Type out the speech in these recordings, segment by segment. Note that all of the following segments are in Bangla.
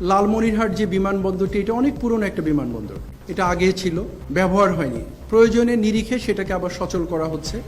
লালমনিরহাট যে বিমানবন্দরটি, এটা অনেক পুরনো একটা বিমানবন্দর। এটা আগে ছিল, ব্যবহার হয়নি। প্রয়োজনে নিরিখে সেটাকে আবার সচল করা হচ্ছে।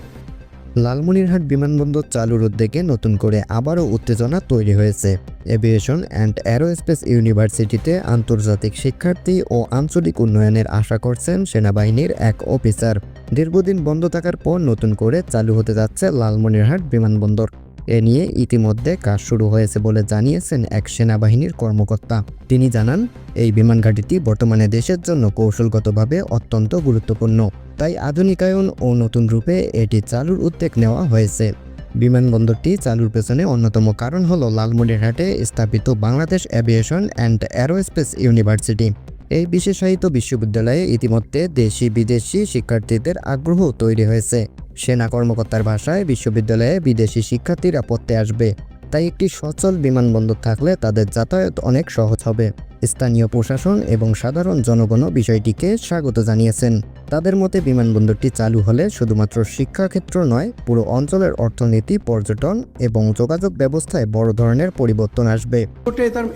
লালমনিরহাট বিমানবন্দর চালুর উদ্যোগে নতুন করে আবারও উত্তেজনা তৈরি হয়েছে। এভিয়েশন অ্যান্ড অ্যারোস্পেস ইউনিভার্সিটিতে আন্তর্জাতিক শিক্ষার্থী ও আঞ্চলিক উন্নয়নের আশা করছেন সেনাবাহিনীর এক অফিসার। দীর্ঘদিন বন্ধ থাকার পর নতুন করে চালু হতে যাচ্ছে লালমনিরহাট বিমানবন্দর। এ নিয়ে ইতিমধ্যে কাজ শুরু হয়েছে বলে জানিয়েছেন এক সেনাবাহিনীর কর্মকর্তা। তিনি জানান, এই বিমান ঘাঁটিটি বর্তমানে দেশের জন্য কৌশলগতভাবে অত্যন্ত গুরুত্বপূর্ণ। তাই আধুনিকায়ন ও নতুন রূপে এটি চালুর উদ্যোগ নেওয়া হয়েছে। বিমানবন্দরটি চালুর পেছনে অন্যতম কারণ হল লালমনিরহাটে স্থাপিত Bangladesh aviation and aerospace university. এই বিশেষায়িত বিশ্ববিদ্যালয়ে ইতিমধ্যে দেশি বিদেশি শিক্ষার্থীদের আগ্রহ তৈরি হয়েছে। সেনা কর্মকর্তার ভাষায় বিশ্ববিদ্যালয়ে বিদেশি শিক্ষার্থীরা পড়তে আসবে। তাই একটি সচল বিমানবন্দর থাকলে তাদের যাতায়াত অনেক সহজ হবে। স্থানীয় প্রশাসন এবং সাধারণ জনগণও বিষয়টিকে স্বাগত জানিয়েছেন। তাদের মতে, বিমানবন্দরটি চালু হলে শুধুমাত্র শিক্ষাক্ষেত্র নয়, পুরো অঞ্চলের অর্থনীতি, পর্যটন এবং যোগাযোগ ব্যবস্থায় বড় ধরনের পরিবর্তন আসবে।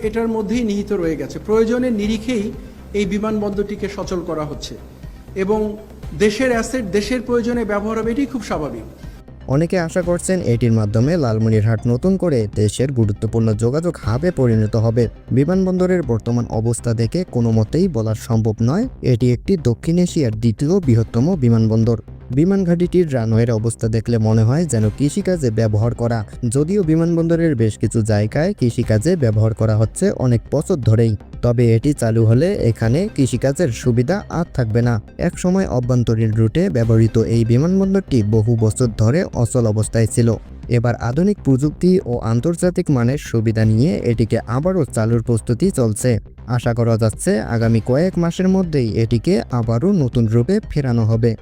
এটার মধ্যেই নিহিত রয়ে গেছে। প্রয়োজনের নিরিখেই এই বিমানবন্দরটিকে সচল করা হচ্ছে। এবং দেশের অ্যাসেট দেশের প্রয়োজনে ব্যবহার হবে এটি খুব স্বাভাবিক। অনেকে আশা করছেন এটির মাধ্যমে লালমনিরহাট নতুন করে দেশের গুরুত্বপূর্ণ যোগাযোগ হাবে পরিণত হবে। বিমানবন্দরের বর্তমান অবস্থা দেখে কোনো মতেই বলা সম্ভব নয়, এটি একটি দক্ষিণ এশিয়ার দ্বিতীয় বৃহত্তম বিমানবন্দর। বিমান ঘাঁটিটির রানওয়ের অবস্থা দেখলে মনে হয় যেন কৃষিকাজে ব্যবহার করা, যদিও বিমানবন্দরের বেশ কিছু জায়গায় কৃষিকাজে ব্যবহার করা হচ্ছে অনেক বছর ধরেই। তবে এটি চালু হলে এখানে কৃষিকাজের সুবিধা আর থাকবে না। একসময় অভ্যন্তরীণ রুটে ব্যবহৃত এই বিমানবন্দরটি বহু বছর ধরে অচল অবস্থায় ছিল। এবার আধুনিক প্রযুক্তি ও আন্তর্জাতিক মানের সুবিধা নিয়ে এটিকে আবারও চালুর প্রস্তুতি চলছে। আশা করা যাচ্ছে আগামী কয়েক মাসের মধ্যেই এটিকে আবারও নতুন রূপে ফেরানো হবে।